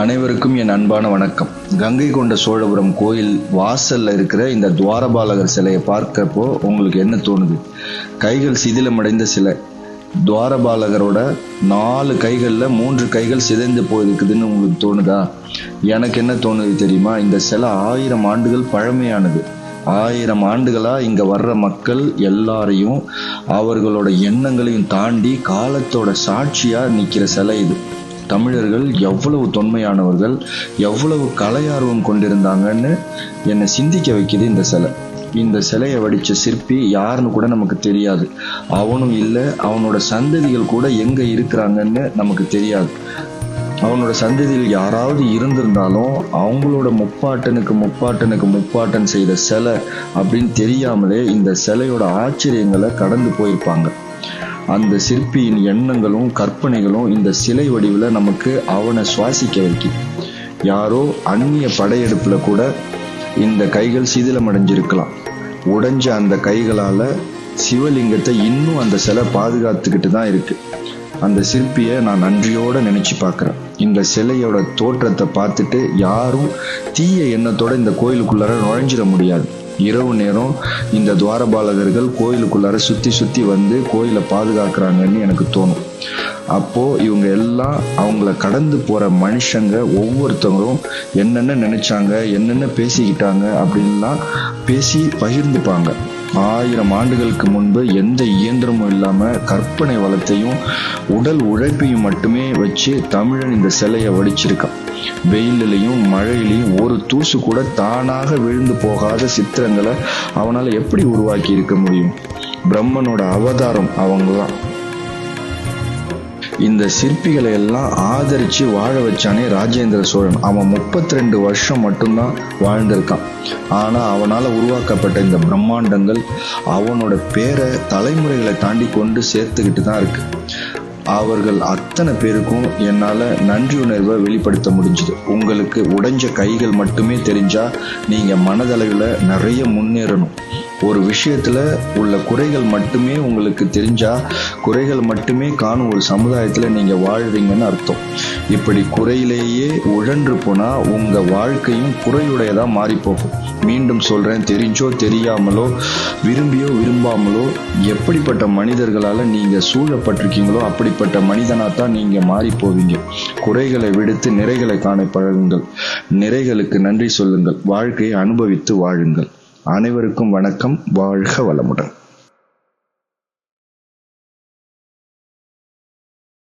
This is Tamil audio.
அனைவருக்கும் என் அன்பான வணக்கம். கங்கை கொண்ட சோழபுரம் கோயில் வாசல்ல இருக்கிற இந்த துவாரபாலகர் சிலையை பார்க்கப்போ உங்களுக்கு என்ன தோணுது? கைகள் சிதிலமடைந்த சிலை. துவாரபாலகரோட நாலு கைகளில் மூன்று கைகள் சிதைந்து போயிருக்குதுன்னு உங்களுக்கு தோணுதா? எனக்கு என்ன தோணுது தெரியுமா? இந்த சிலை ஆயிரம் ஆண்டுகள் பழமையானது. ஆயிரம் ஆண்டுகளா இங்க வர்ற மக்கள் எல்லாரையும் அவர்களோட எண்ணங்களையும் தாண்டி காலத்தோட சாட்சியா நிக்கிற சிலை இது. தமிழர்கள் எவ்வளவு தொன்மையானவர்கள் எவ்வளவு கலையார்வம் கொண்டிருந்தாங்கன்னு என்னை சிந்திக்க வைக்குது இந்த சிலை. இந்த சிலையை வடித்த சிற்பி யாருன்னு கூட நமக்கு தெரியாது. அவனும் இல்லை அவனோட சந்ததிகள் கூட எங்கே இருக்கிறாங்கன்னு நமக்கு தெரியாது. அவனோட சந்ததியில் யாராவது இருந்திருந்தாலும் அவங்களோட முப்பாட்டனுக்கு முப்பாட்டனுக்கு முப்பாட்டன் செய்த சிலை அப்படின்னு தெரியாமலே இந்த சிலையோட ஆச்சரியங்களை கடந்து போயிருப்பாங்க. அந்த சிற்பியின் எண்ணங்களும் கற்பனைகளும் இந்த சிலை வடிவில் நமக்கு அவனை சுவாசிக்க வைக்கும். யாரோ அந்நிய படையெடுப்பில் கூட இந்த கைகள் சிதிலமடைஞ்சிருக்கலாம். உடைஞ்ச அந்த கைகளால் சிவலிங்கத்தை இன்னும் அந்த சிலை பாதுகாத்துக்கிட்டு தான் இருக்கு. அந்த சிற்பியை நான் நன்றியோடு நினச்சி பார்க்குறேன். இந்த சிலையோட தோற்றத்தை பார்த்துட்டு யாரும் தீய எண்ணத்தோட இந்த கோயிலுக்குள்ளார நுழைஞ்சிட முடியாது. இரவு நேரம் இந்த துவாரபாலகர்கள் கோயிலுக்குள்ளார சுற்றி சுற்றி வந்து கோயிலை பாதுகாக்கிறாங்கன்னு எனக்கு தோணும். அப்போது இவங்க எல்லாம் அவங்கள கடந்து போகிற மனுஷங்க ஒவ்வொருத்தவங்களும் என்னென்ன நினைச்சாங்க என்னென்ன பேசிக்கிட்டாங்க அப்படின்லாம் பேசி பகிர்ந்துப்பாங்க. ஆயிரம் ஆண்டுகளுக்கு முன்பு எந்த இயந்திரமும் இல்லாம கற்பனை வளத்தையும் உடல் உழைப்பையும் மட்டுமே வச்சு தமிழன் இந்த சிலையை வடிச்சிருக்கான். வெயிலிலையும் மழையிலையும் ஒரு தூசு கூட தானாக விழுந்து போகாத சித்திரங்களை அவனால எப்படி உருவாக்கி இருக்க முடியும்? பிரம்மனோட அவதாரம் அவங்கதான். இந்த சிற்பிகளை எல்லாம் ஆதரிச்சு வாழ வச்சானே ராஜேந்திர சோழன். அவன் முப்பத்தி ரெண்டு வருஷம் மட்டும்தான் வாழ்ந்திருக்கான். ஆனா அவனால உருவாக்கப்பட்ட இந்த பிரம்மாண்டங்கள் அவனோட பேரை தலைமுறைகளை தாண்டி கொண்டு சேர்த்துக்கிட்டு தான் இருக்கு. அவர்கள் அத்தனை பேருக்கும் என்னால் நன்றி உணர்வை வெளிப்படுத்த முடிஞ்சுது. உங்களுக்கு உடைஞ்ச கைகள் மட்டுமே தெரிஞ்சா நீங்கள் மனதளவில் நிறைய முன்னேறணும். ஒரு விஷயத்துல உள்ள குறைகள் மட்டுமே உங்களுக்கு தெரிஞ்சா குறைகள் மட்டுமே காணும் ஒரு சமுதாயத்துல நீங்க வாழ்வீங்கன்னு அர்த்தம். இப்படி குறையிலேயே உழன்று போனா உங்க வாழ்க்கையும் குறையுடையதா மாறி போகும் மீண்டும் சொல்றேன் தெரிஞ்சோ தெரியாமலோ விரும்பியோ விரும்பாமலோ எப்படிப்பட்ட மனிதர்களால நீங்க சூழப்பட்டிருக்கீங்களோ அப்படிப்பட்ட மனிதனா தான் நீங்க மாறி போவீங்க குறைகளை விடுத்து நிறைகளை காண பழகுங்கள். நிறைகளுக்கு நன்றி சொல்லுங்கள். வாழ்க்கையை அனுபவித்து வாழுங்கள். அனைவருக்கும் வணக்கம். வாழ்க வளமுடன்.